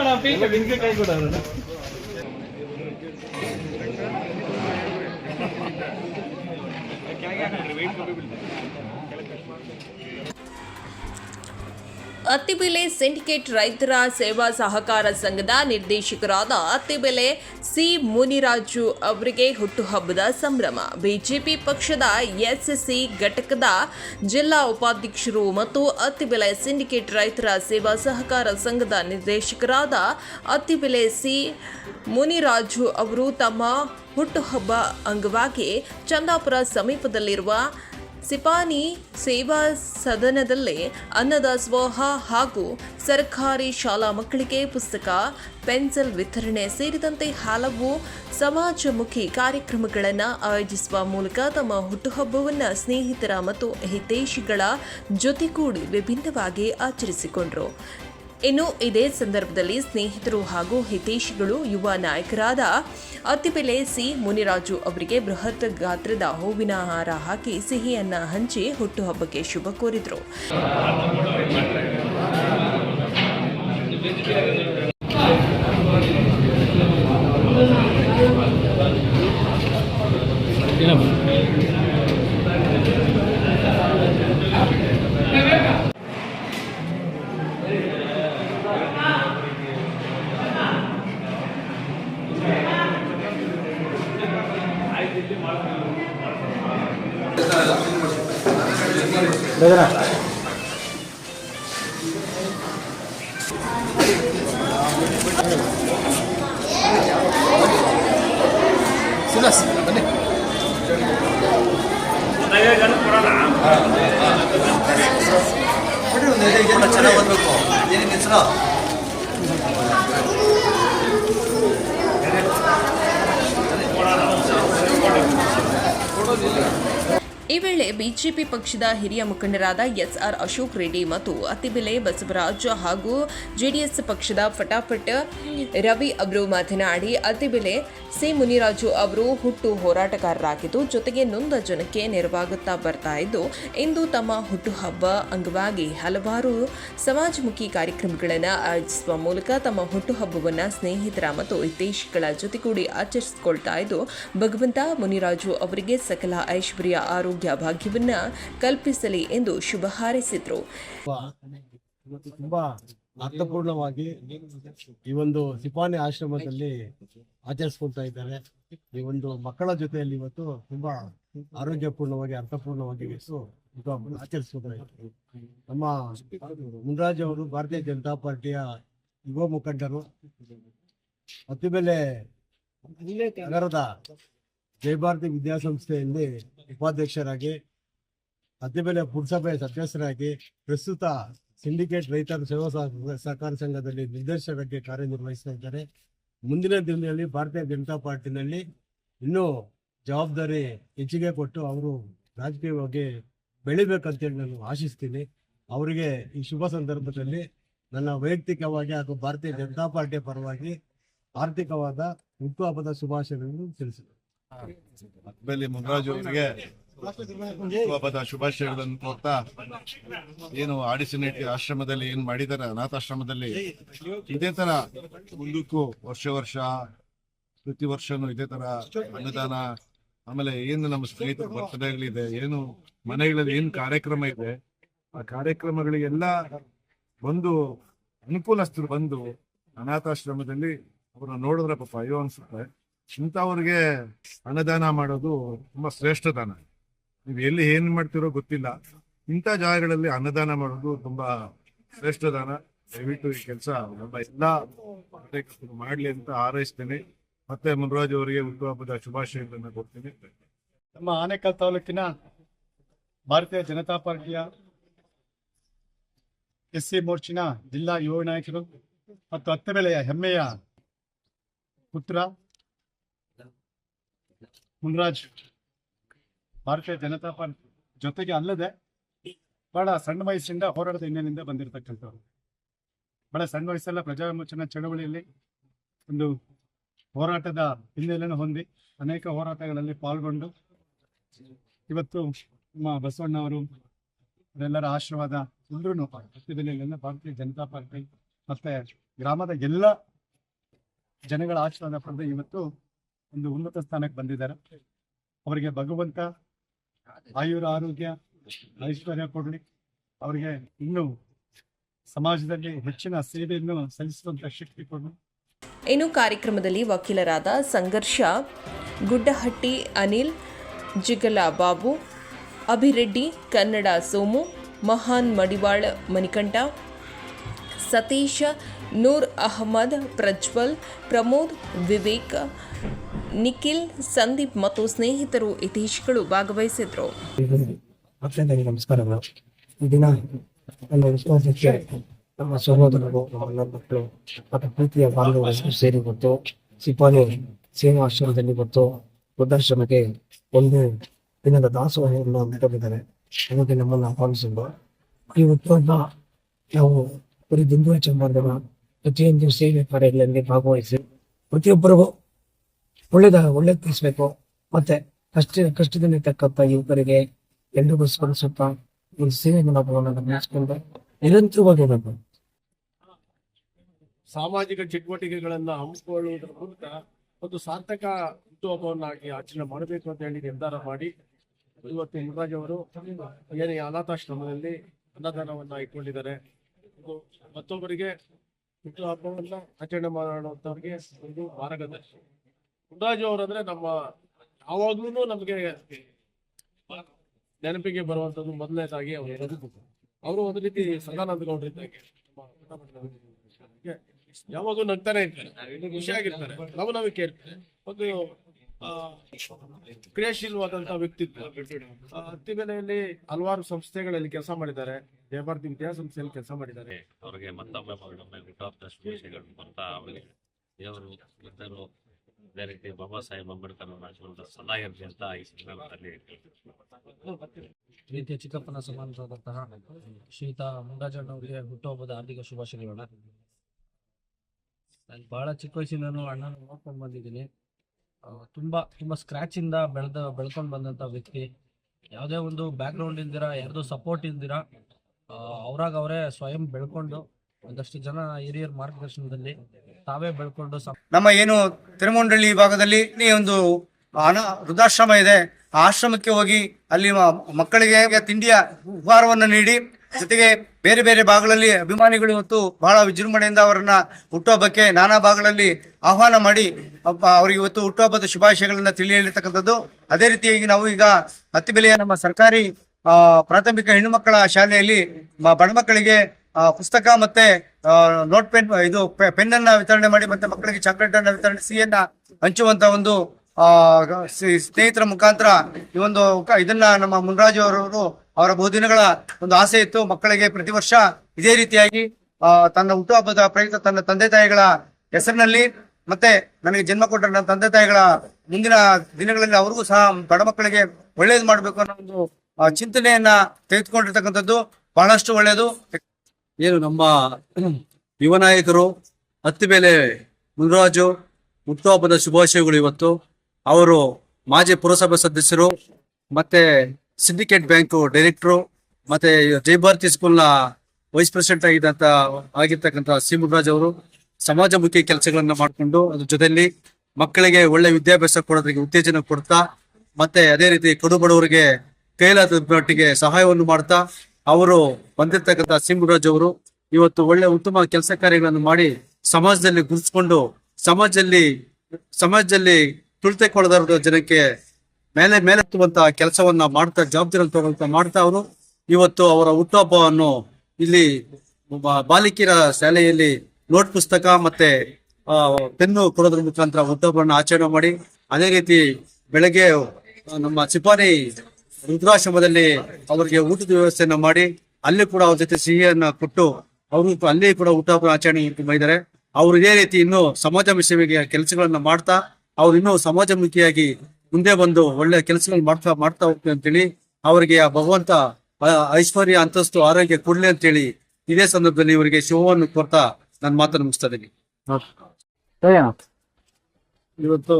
ಅಣ್ಣ ಪೀಕ್ ನಿನ್ಗೆ ಕೈ ಕೊಡ ಅತ್ತಿಬೆಲೆ ಸಿಂಡಿಕೇಟ್ ರೈತರ ಸೇವಾ ಸಹಕಾರ ಸಂಘದ ನಿರ್ದೇಶಕರಾದ ಅತ್ತಿಬೆಲೆ ಸಿ ಮುನಿರಾಜು ಅವರಿಗೆ ಹುಟ್ಟುಹಬ್ಬದ ಸಂಭ್ರಮ. ಬಿಜೆಪಿ ಪಕ್ಷದ ಎಸ್ಎಸ್ಸಿ ಘಟಕದ ಜಿಲ್ಲಾ ಉಪಾಧ್ಯಕ್ಷರು ಮತ್ತು ಅತ್ತಿಬೆಲೆ ಸಿಂಡಿಕೇಟ್ ರೈತರ ಸೇವಾ ಸಹಕಾರ ಸಂಘದ ನಿರ್ದೇಶಕರಾದ ಅತ್ತಿಬೆಲೆ ಸಿ ಮುನಿರಾಜು ಅವರು ತಮ್ಮ ಹುಟ್ಟುಹಬ್ಬ ಅಂಗವಾಗಿ ಚಂದಾಪುರ ಸಮೀಪದಲ್ಲಿರುವ ಸಿಪಾನಿ ಸೇವಾ ಸದನದಲ್ಲಿ ಅನ್ನದಾಸೋಹ ಹಾಗೂ ಸರ್ಕಾರಿ ಶಾಲಾ ಮಕ್ಕಳಿಗೆ ಪುಸ್ತಕ, ಪೆನ್ಸಿಲ್ ವಿತರಣೆ ಸೇರಿದಂತೆ ಹಲವು ಸಮಾಜಮುಖಿ ಕಾರ್ಯಕ್ರಮಗಳನ್ನು ಆಯೋಜಿಸುವ ಮೂಲಕ ತಮ್ಮ ಹುಟ್ಟುಹಬ್ಬವನ್ನು ಸ್ನೇಹಿತರ ಮತ್ತು ಹಿತೈಷಿಗಳ ಜೊತೆಗೂಡಿ ವಿಭಿನ್ನವಾಗಿ ಆಚರಿಸಿಕೊಂಡರು. ಇನ್ನು ಇದೇ ಸಂದರ್ಭದಲ್ಲಿ ಸ್ನೇಹಿತರು ಹಾಗೂ ಹಿತೈಷಿಗಳು ಯುವ ನಾಯಕರಾದ ಅತ್ತಿಬೆಲೆ ಸಿ ಮುನಿರಾಜು ಅವರಿಗೆ ಬೃಹತ್ ಗಾತ್ರದ ಹೂವಿನ ಹಾರ ಹಾಕಿ ಸಿಹಿಯನ್ನ ಹಂಚಿ ಹುಟ್ಟುಹಬ್ಬಕ್ಕೆ ಶುಭ ಕೋರಿದರು. ಚೆನ್ನಾಗಿ ಓದ್ಬೇಕು ಏನೇನು ಹೆಸರು Thank you. ಈ ವೇಳೆ ಬಿಜೆಪಿ ಪಕ್ಷದ ಹಿರಿಯ ಮುಖಂಡರಾದ ಎಸ್ಆರ್ ಅಶೋಕ್ ರೆಡ್ಡಿ ಮತ್ತು ಅತಿಬೆಲೆ ಬಸವರಾಜ್ ಹಾಗೂ ಜೆಡಿಎಸ್ ಪಕ್ಷದ ಫಟಾಫಟ್ ರವಿ ಅವರು ಮಾತನಾಡಿ ಅತಿಬೆಲೆ ಸಿ ಮುನಿರಾಜು ಅವರು ಹುಟ್ಟು ಹೋರಾಟಗಾರರಾಗಿದ್ದು, ಜೊತೆಗೆ ನೊಂದ ಜನಕ್ಕೆ ನೆರವಾಗುತ್ತಾ ಬರ್ತಾ ಇದ್ದು, ಇಂದು ತಮ್ಮ ಹುಟ್ಟುಹಬ್ಬ ಅಂಗವಾಗಿ ಹಲವಾರು ಸಮಾಜಮುಖಿ ಕಾರ್ಯಕ್ರಮಗಳನ್ನು ಆಯೋಜಿಸುವ ಮೂಲಕ ತಮ್ಮ ಹುಟ್ಟುಹಬ್ಬವನ್ನು ಸ್ನೇಹಿತರ ಮತ್ತು ಹಿತೈಷಿಗಳ ಜೊತೆಗೂಡಿ ಆಚರಿಸಿಕೊಳ್ತಾ ಇದ್ದು, ಭಗವಂತ ಮುನಿರಾಜು ಅವರಿಗೆ ಸಕಲ ಐಶ್ವರ್ಯ, ಆರೋಗ್ಯ ಭಾಗ್ಯವನ್ನ ಕಲ್ಪಿಸಲಿ ಎಂದು ಶುಭ ಹಾರೈಸಿದ್ರು. ತುಂಬಾ ಅರ್ಥಪೂರ್ಣವಾಗಿ ಈ ಒಂದು ಸಿಪಾನಿ ಆಶ್ರಮದಲ್ಲಿ ಆಚರಿಸ್ಕೊಳ್ತಾ ಇದ್ದಾರೆ. ಈ ಒಂದು ಮಕ್ಕಳ ಜೊತೆಯಲ್ಲಿ ಇವತ್ತು ತುಂಬಾ ಆರೋಗ್ಯಪೂರ್ಣವಾಗಿ, ಅರ್ಥಪೂರ್ಣವಾಗಿ ಇವತ್ತು ಇದ್ದಾರೆ. ನಮ್ಮ ಮುನ್ರಾಜ್ ಅವರು ಭಾರತೀಯ ಜನತಾ ಪಾರ್ಟಿಯ ಯುವ ಮುಖಂಡರು ಮೇಲೆ ನಗರದ ಜಯಭಾರತಿ ವಿದ್ಯಾಸಂಸ್ಥೆಯಲ್ಲಿ ಉಪಾಧ್ಯಕ್ಷರಾಗಿ ಅತಿಬೆಲೆ ಪುರಸಭೆಯ ಸದಸ್ಯರಾಗಿ ಪ್ರಸ್ತುತ ಸಿಂಡಿಕೇಟ್ ರೈತರ ಸೇವಾ ಸಹ- ಸಹಕಾರ ಸಂಘದಲ್ಲಿ ನಿರ್ದೇಶಕರಾಗಿ ಕಾರ್ಯನಿರ್ವಹಿಸ್ತಾ ಇದ್ದಾರೆ. ಮುಂದಿನ ದಿನದಲ್ಲಿ ಭಾರತೀಯ ಜನತಾ ಪಾರ್ಟಿನಲ್ಲಿ ಇನ್ನೂ ಜವಾಬ್ದಾರಿ ಹೆಚ್ಚಿಗೆ ಕೊಟ್ಟು ಅವರು ರಾಜಕೀಯವಾಗಿ ಬೆಳಿಬೇಕಂತೇಳಿ ನಾನು ಆಶಿಸ್ತೀನಿ. ಅವರಿಗೆ ಈ ಶುಭ ಸಂದರ್ಭದಲ್ಲಿ ನನ್ನ ವೈಯಕ್ತಿಕವಾಗಿ ಹಾಗೂ ಭಾರತೀಯ ಜನತಾ ಪಾರ್ಟಿಯ ಪರವಾಗಿ ಆರ್ಥಿಕವಾದ ಹುಟ್ಟುಹಬ್ಬದ ಶುಭಾಶಯಗಳನ್ನು ತಿಳಿಸಿದೆ. ಬೆಲ್ಲಿ ಮುನ್ರಾಜು ಅವರಿಗೆ ಹಬ್ಬದ ಶುಭಾಶಯಗಳನ್ನು ಕೋರ್ತಾ ಏನು ಆಡಿಸಿನೇಟಿ ಆಶ್ರಮದಲ್ಲಿ ಏನ್ ಮಾಡಿದ್ದಾರೆ ಅನಾಥಾಶ್ರಮದಲ್ಲಿ? ಇದೇ ತರ ಮುಂದಕ್ಕೂ ವರ್ಷ ವರ್ಷ ಪ್ರತಿ ವರ್ಷನೂ ಇದೇ ತರ ಅನುದಾನ ಆಮೇಲೆ ಏನು ನಮ್ಮ ಸ್ನೇಹಿತರ ಬರ್ತಡೇಗಳಿದೆ ಏನು ಮನೆಗಳಲ್ಲಿ ಏನು ಕಾರ್ಯಕ್ರಮ ಇದೆ ಆ ಕಾರ್ಯಕ್ರಮಗಳಿಗೆಲ್ಲ ಬಂದು ಅನುಕೂಲಸ್ಥರು ಬಂದು ಅನಾಥಾಶ್ರಮದಲ್ಲಿ ಅವ್ರನ್ನ ನೋಡಿದ್ರೆ ಪಾಪ ಅಯ್ಯೋ ಅನ್ಸುತ್ತೆ. ಇಂಥವ್ರಿಗೆ ಅನ್ನದಾನ ಮಾಡೋದು ತುಂಬಾ ಶ್ರೇಷ್ಠ ದಾನ. ನೀವು ಎಲ್ಲಿ ಏನ್ ಮಾಡ್ತಿರೋ ಗೊತ್ತಿಲ್ಲ. ಇಂಥ ಜಾಗಗಳಲ್ಲಿ ಅನ್ನದಾನ ಮಾಡೋದು ತುಂಬಾ ಶ್ರೇಷ್ಠ ದಾನ. ದಯವಿಟ್ಟು ಈ ಕೆಲಸ ನಮ್ಮ ಎಲ್ಲ ಮಾಡ್ಲಿ ಅಂತ ಹಾರೈಸ್ತೇನೆ. ಮತ್ತೆ ಮುನ್ರಾಜ್ ಅವರಿಗೆ ಹುಟ್ಟುಹಬ್ಬದ ಶುಭಾಶಯಗಳನ್ನ ಕೊಡ್ತೀನಿ. ನಮ್ಮ ಆನೇಕಲ್ ತಾಲೂಕಿನ ಭಾರತೀಯ ಜನತಾ ಪಾರ್ಟಿಯ ಎಸ್ ಸಿ ಮೋರ್ಚಿನ ಜಿಲ್ಲಾ ಯುವ ನಾಯಕರು ಮತ್ತು ಹತ್ತಬೆಲೆಯ ಹೆಮ್ಮೆಯ ಪುತ್ರ ಮುನ್ರಾಜ್, ಭಾರತೀಯ ಜನತಾ ಪಾರ್ಟಿ ಜೊತೆಗೆ ಅಲ್ಲದೆ ಬಹಳ ಸಣ್ಣ ವಯಸ್ಸಿಂದ ಹೋರಾಟದ ಹಿನ್ನೆಲೆಯಿಂದ ಬಂದಿರತಕ್ಕಂಥವ್ರು. ಬಹಳ ಸಣ್ಣ ವಯಸ್ಸೆಲ್ಲ, ಪ್ರಜಾವಿಮೋಚನಾ ಚಳವಳಿಯಲ್ಲಿ ಒಂದು ಹೋರಾಟದ ಹಿನ್ನೆಲೆಯನ್ನು ಹೊಂದಿ ಅನೇಕ ಹೋರಾಟಗಳಲ್ಲಿ ಪಾಲ್ಗೊಂಡು ಇವತ್ತು ನಮ್ಮ ಬಸವಣ್ಣವರು ಅವರೆಲ್ಲರ ಆಶೀರ್ವಾದ ಎಲ್ಲರೂ ಹತ್ತಿಬೆಲೆಯಲ್ಲೆಲ್ಲ ಭಾರತೀಯ ಜನತಾ ಪಾರ್ಟಿ ಮತ್ತೆ ಗ್ರಾಮದ ಎಲ್ಲ ಜನಗಳ ಆಶೀರ್ವಾದ ಪಡೆದು ಇವತ್ತು ಒಂದು ಉನ್ನತ ಸ್ಥಾನಕ್ಕೆ ಬಂದಿದ್ದಾರೆ. ಅವರಿಗೆ ಭಗವಂತ, ಆಯುರ ಆರೋಗ್ಯ, ಐಶ್ವರ್ಯ ಕೊಡಲಿ. ಅವರಿಗೆ ಇನ್ನೂ ಸಮಾಜದಲ್ಲಿ ಹೆಚ್ಚಿನ ಸೇವೆಯನ್ನು ಸಲ್ಲಿಸುವಂತ ಶಕ್ತಿ ಕೊಡಲಿ. ಇನ್ನು ಕಾರ್ಯಕ್ರಮದಲ್ಲಿ ವಕೀಲರಾದ ಸಂಘರ್ಷ, ಗುಡ್ಡಹಟ್ಟಿ, ಅನಿಲ್ ಜಿಗಲ ಬಾಬು ಅಭಿರೆಡ್ಡಿ, ಕನ್ನಡ ಸೋಮು, ಮಹಾನ್ ಮಡಿವಾಳ ಮಣಿಕಂಠ ಸತೀಶ್, ನೂರ್ ಅಹಮದ್, ಪ್ರಜ್ವಲ್, ಪ್ರಮೋದ್, ವಿವೇಕ್, ನಿಖಿಲ್, ಸಂದೀಪ್ ಮತ್ತು ಸ್ನೇಹಿತರು ಹಿತೈಷಿಗಳು ಭಾಗವಹಿಸಿದ್ರು. ನಮಸ್ಕಾರಗಳು. ದಿನ ನನ್ನ ವಿಶ್ವಾಸಕ್ಕೆ ನಮ್ಮ ಸಹೋದರರು, ನಮ್ಮ ಮಕ್ಕಳು, ಮತ್ತು ಪ್ರೀತಿಯ ಬಾಂಧವರು ಸೇರಿ ಗೊತ್ತು ಸಿಪಾನಿ ಸೇವಾ ಆಶ್ರಮದಲ್ಲಿ ಗೊತ್ತು ವೃದ್ಧಾಶ್ರಮಕ್ಕೆ ಒಂದು ದಿನದ ದಾಸೋಹವನ್ನು ನೆಟ್ಟಿದ್ದಾರೆ ಅದಕ್ಕೆ ನಮ್ಮನ್ನು ಆಹ್ವಾನಿಸಿದ್ದು ಈ ಉತ್ಸವ ನಾವು ಬರೀ ದುಂಬು ಹೆಚ್ಚು ಮಾಡಿದವ ಪ್ರತಿಯೊಂದು ಸೇವೆ ಕಾರ್ಯಗಳಲ್ಲಿ ಭಾಗವಹಿಸಿ ಪ್ರತಿಯೊಬ್ಬರಿಗೂ ಒಳ್ಳೇದ ಒಳ್ಳೇದು ತಿಳಿಸ್ಬೇಕು ಮತ್ತೆ ಕಷ್ಟ ಕಷ್ಟದಲ್ಲಿ ತಕ್ಕಂತ ಯುವಕರಿಗೆ ಎಲ್ರಿಗೂ ಸ್ಮರಿಸುತ್ತಾ ಒಂದು ಸೇವೆ ಬೆಳೆಸಿಕೊಂಡು ನಿರಂತರವಾಗಿ ಹೋಗಬೇಕು ಸಾಮಾಜಿಕ ಚಟುವಟಿಕೆಗಳನ್ನ ಹಮ್ಮಿಕೊಳ್ಳುವುದರ ಮೂಲಕ ಒಂದು ಸಾರ್ಥಕ ಹುಟ್ಟುಹಬ್ಬವನ್ನಾಗಿ ಆಚರಣೆ ಮಾಡಬೇಕು ಅಂತ ಹೇಳಿ ನಿರ್ಧಾರ ಮಾಡಿ ಇವತ್ತು ಮುನ್ರಾಜ್ ಅವರು ಏನೇ ಈ ಅನಾಥಾಶ್ರಮದಲ್ಲಿ ಅನ್ನದಾನವನ್ನ ಇಟ್ಕೊಂಡಿದ್ದಾರೆ ಮತ್ತೊಬ್ಬರಿಗೆ ಹುಟ್ಟುಹಬ್ಬವನ್ನ ಆಚರಣೆ ಮಾಡುವಂತವ್ರಿಗೆ ಒಂದು ಮಾರ್ಗದರ್ಶಿ ಗುಂಡಾಜು ಅವರಂದ್ರೆ ನಮ್ಮ ಯಾವಾಗ್ಲೂ ನಮ್ಗೆ ನೆನಪಿಗೆ ಬರುವಂತದ್ದು ಮೊದಲನೇದಾಗಿ ಅವರು ಅವರು ಒಂದು ರೀತಿ ಸದಾನಂದ ನಮ್ಮ ಊಟ ಯಾವಾಗೂ ನಗ್ತಾನೆ ಇರ್ತಾರೆ. ಖುಷಿಯಾಗಿರ್ತಾರೆ. ನಾವು ನಮಿಕೆ ಒಂದು ಕ್ರಿಯಾಶೀಲವಾದಂತಹ ವ್ಯಕ್ತಿತ್ವ. ಹತ್ತಿಬೆಲೆಯಲ್ಲಿ ಹಲವಾರು ಸಂಸ್ಥೆಗಳಲ್ಲಿ ಕೆಲಸ ಮಾಡಿದ್ದಾರೆ. ಜಯಭಾರತಿ ವಿದ್ಯಾಸಂಸ್ಥೆಯಲ್ಲಿ ಕೆಲಸ ಮಾಡಿದ್ದಾರೆ. ಅವರಿಗೆ ಮತ್ತೊಮ್ಮೆ ಶುಭಾಶಯಗಳು ಅವರಿಗೆ ದೇವರು ಇದ್ದರು ಅದೇ ರೀತಿ ಬಾಬಾ ಸಾಹೇಬ್ ಅಂಬೇಡ್ಕರ್ ಅವರ ಆಶೀರ್ವಾದ ಸದಾ ಇರಲಿ ಅಂತ ಈ ಸಂದರ್ಭದಲ್ಲಿ ಪ್ರೀತಿಯ ಚಿಕ್ಕಪ್ಪನ ಸಮಾನರಾದಂತಹ ಶ್ರೀಯುತ ಮುಂಡಾಜಣ್ಣವರಿಗೆ ಹುಟ್ಟುಹಬ್ಬದ ಹಾರ್ದಿಕ ಶುಭಾಶಯಗಳು ನಾನು ಬಹಳ ಚಿಕ್ಕ ವಯಸ್ಸಿಂದನೂ ಅಣ್ಣನ ನೋಡ್ಕೊಂಡು ಬಂದಿದ್ದೀನಿ. ತುಂಬಾ ತುಂಬಾ ಸ್ಕ್ರಾಚ್ ಇಂದ ಬೆಳೆದ, ಬೆಳ್ಕೊಂಡು ಬಂದಂತ ವ್ಯಕ್ತಿ. ಯಾವುದೇ ಒಂದು ಬ್ಯಾಕ್ ಗ್ರೌಂಡ್ ಇಂದಿರ ಯಾರ್ದು ಸಪೋರ್ಟ್ ಇಂದಿರ ಅವ್ರಾಗ ಅವರೇ ಸ್ವಯಂ ಬೆಳ್ಕೊಂಡು ಒಂದಷ್ಟು ಜನ ಹಿರಿಯರ ಮಾರ್ಗದರ್ಶನದಲ್ಲಿ ತಾವೇ ಬೆಳ್ಕೊಂಡು ನಮ್ಮ ಏನು ತಿರುಮಂಡಳ್ಳಿ ಭಾಗದಲ್ಲಿ ಒಂದು ಅನ, ವೃದ್ಧಾಶ್ರಮ ಇದೆ. ಆ ಆಶ್ರಮಕ್ಕೆ ಹೋಗಿ ಅಲ್ಲಿ ಮಕ್ಕಳಿಗೆ ತಿಂಡಿಯ ಉಪಹಾರವನ್ನು ನೀಡಿ ಜೊತೆಗೆ ಬೇರೆ ಬೇರೆ ಭಾಗಗಳಲ್ಲಿ ಅಭಿಮಾನಿಗಳು ಇವತ್ತು ಬಹಳ ವಿಜೃಂಭಣೆಯಿಂದ ಅವರನ್ನ ಹುಟ್ಟುಹಬ್ಬಕ್ಕೆ ನಾನಾ ಭಾಗಗಳಲ್ಲಿ ಆಹ್ವಾನ ಮಾಡಿ ಅವರಿಗೆ ಇವತ್ತು ಹುಟ್ಟುಹಬ್ಬದ ಶುಭಾಶಯಗಳನ್ನ ತಿಳಿ ಹೇಳಿರ್ತಕ್ಕಂಥದ್ದು ಅದೇ ರೀತಿಯಾಗಿ ನಾವು ಈಗ ಹತ್ತಿಬೆಲೆಯ ನಮ್ಮ ಸರ್ಕಾರಿ ಪ್ರಾಥಮಿಕ ಹೆಣ್ಣು ಮಕ್ಕಳ ಶಾಲೆಯಲ್ಲಿ ಬಡ ಮಕ್ಕಳಿಗೆ ಪುಸ್ತಕ ಮತ್ತೆ ನೋಟ್ ಪೆನ್, ಇದು ಪೆನ್ ಅನ್ನ ವಿತರಣೆ ಮಾಡಿ ಮತ್ತೆ ಮಕ್ಕಳಿಗೆ ಚಾಕ್ಲೇಟ್ ಅನ್ನ ವಿತರಣೆ, ಸಿಹಿಯನ್ನ ಹಂಚುವಂತ ಒಂದು ಸ್ನೇಹಿತರ ಮುಖಾಂತರ ಈ ಒಂದು ಇದನ್ನ ನಮ್ಮ ಮುನ್ರಾಜು ಅವರವರು ಅವರ ಬಹುದಿನಗಳ ಒಂದು ಆಸೆ ಇತ್ತು. ಮಕ್ಕಳಿಗೆ ಪ್ರತಿ ವರ್ಷ ಇದೇ ರೀತಿಯಾಗಿ ತನ್ನ ಹುಟ್ಟುಹಬ್ಬದ ಪ್ರಯುಕ್ತ ತನ್ನ ತಂದೆ ತಾಯಿಗಳ ಹೆಸರಿನಲ್ಲಿ ಮತ್ತೆ ನನಗೆ ಜನ್ಮ ಕೊಟ್ಟ ನನ್ನ ತಂದೆ ತಾಯಿಗಳ ಮುಂದಿನ ದಿನಗಳಲ್ಲಿ ಅವ್ರಿಗೂ ಸಹ ಬಡ ಮಕ್ಕಳಿಗೆ ಒಳ್ಳೇದು ಮಾಡಬೇಕು ಅನ್ನೋ ಒಂದು ಚಿಂತನೆಯನ್ನ ತೆಗೆದುಕೊಂಡಿರ್ತಕ್ಕಂಥದ್ದು ಬಹಳಷ್ಟು ಒಳ್ಳೆಯದು ಏನು ನಮ್ಮ ಯುವ ನಾಯಕರು ಮೇಲೆ ಮುನ್ರಾಜು ಹುಟ್ಟುಹಬ್ಬದ ಶುಭಾಶಯಗಳು ಇವತ್ತು. ಅವರು ಮಾಜಿ ಪುರಸಭೆ ಸದಸ್ಯರು, ಮತ್ತೆ ಸಿಂಡಿಕೇಟ್ ಬ್ಯಾಂಕು ಡೈರೆಕ್ಟ್ರು ಮತ್ತೆ ಜಯಭಾರತಿ ಸ್ಕೂಲ್ನ ವೈಸ್ ಪ್ರೆಸಿಡೆಂಟ್ ಆಗಿದ್ದಂತ, ಆಗಿರ್ತಕ್ಕಂಥ ಸಿ ಮುಗರಾಜ್ ಅವರು ಸಮಾಜಮುಖಿ ಕೆಲಸಗಳನ್ನ ಮಾಡಿಕೊಂಡು, ಅದ್ರ ಜೊತೆಯಲ್ಲಿ ಮಕ್ಕಳಿಗೆ ಒಳ್ಳೆ ವಿದ್ಯಾಭ್ಯಾಸ ಕೊಡೋದಕ್ಕೆ ಉತ್ತೇಜನ ಕೊಡ್ತಾ, ಮತ್ತೆ ಅದೇ ರೀತಿ ಕಡು ಬಡವರಿಗೆ ಕೈಲಾದ ಮಟ್ಟಿಗೆ ಸಹಾಯವನ್ನು ಮಾಡ್ತಾ, ಅವರು ಬಂದಿರ್ತಕ್ಕಂಥ ಸಿ ಅವರು ಇವತ್ತು ಒಳ್ಳೆ ಉತ್ತಮ ಕೆಲಸ ಕಾರ್ಯಗಳನ್ನು ಮಾಡಿ ಸಮಾಜದಲ್ಲಿ ಗುರುತಿಸ್ಕೊಂಡು, ಸಮಾಜದಲ್ಲಿ ಸಮಾಜದಲ್ಲಿ ತುಳಿತಕ್ಕೊಳದ ಜನಕ್ಕೆ ಮೇಲೆ ಮೇಲೆತ್ತುವಂತ ಕೆಲಸವನ್ನ ಮಾಡ್ತಾ ಜವಾಬ್ದಾರಿ ತಗೊಳ್ತಾ ಮಾಡ್ತಾ ಅವರು. ಇವತ್ತು ಅವರ ಹುಟ್ಟುಹಬ್ಬವನ್ನು ಇಲ್ಲಿ ಬಾಲಕಿಯರ ಶಾಲೆಯಲ್ಲಿ ನೋಟ್ ಪುಸ್ತಕ ಮತ್ತೆ ಪೆನ್ನು ಕೊಡೋದ್ರ ಮುಖಾಂತರ ಹುಟ್ಟುಹಬ್ಬವನ್ನು ಆಚರಣೆ ಮಾಡಿ. ಅದೇ ರೀತಿ ಬೆಳಗ್ಗೆ ನಮ್ಮ ಸಿಪಾನಿ ರುದ್ರಾಶ್ರಮದಲ್ಲಿ ಅವರಿಗೆ ಊಟದ ವ್ಯವಸ್ಥೆಯನ್ನು ಮಾಡಿ, ಅಲ್ಲಿ ಕೂಡ ಅವ್ರ ಜೊತೆ ಸಿಹಿಯನ್ನ ಕೊಟ್ಟು ಅವರು ಅಲ್ಲಿ ಕೂಡ ಹುಟ್ಟುಹಬ್ಬ ಆಚರಣೆ ಮಾಡಿದ್ದಾರೆ. ಅವರು ಇದೇ ರೀತಿ ಇನ್ನು ಸಮಾಜ ಸೇವೆಗೆ ಕೆಲಸಗಳನ್ನ ಮಾಡ್ತಾ, ಅವ್ರು ಇನ್ನೂ ಸಮಾಜಮುಖಿಯಾಗಿ ಮುಂದೆ ಬಂದು ಒಳ್ಳೆ ಕೆಲಸಗಳು ಮಾಡ್ತಾ ಮಾಡ್ತಾ ಹೋಗ್ತೀನಿ ಅಂತೇಳಿ ಅವರಿಗೆ ಆ ಭಗವಂತ ಐಶ್ವರ್ಯ ಅಂತಸ್ತು ಆರೋಗ್ಯ ಕೊಡ್ಲಿ ಅಂತೇಳಿ ಇದೇ ಸಂದರ್ಭದಲ್ಲಿ ಇವರಿಗೆ ಶುಭವನ್ನು ಕೊಡ್ತಾ ನಾನು ಮಾತನ್ನು ಮುಗಿಸ್ತಾ ಇದ್ದೀನಿ. ಇವತ್ತು